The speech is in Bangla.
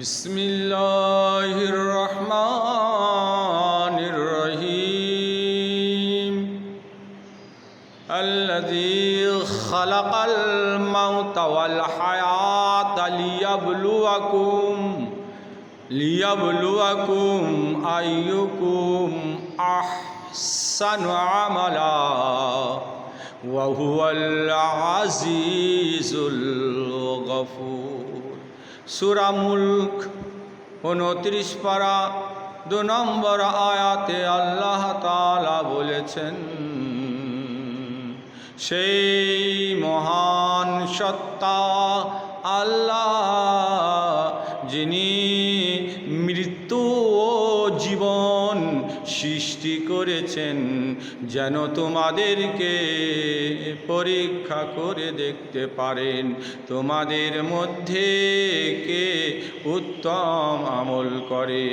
بسم الله الرحمن الرحيم الذي خلق الموت والحياة ليبلوكم ليبلوكم أيكم أحسن عملا وهو العزيز الغفور সুরা মুল্ক উনত্রিশ পারা, দু নম্বর আয়াতে আল্লাহ তালা বলেছেন, সেই মহান সত্তা আল্লাহ যিনি মৃত্যু ও জীবন সৃষ্টি করেছেন, যেন তোমাদেরকে পরীক্ষা করে দেখতে পারেন। তোমাদের মধ্যে কে উত্তম আমল করে?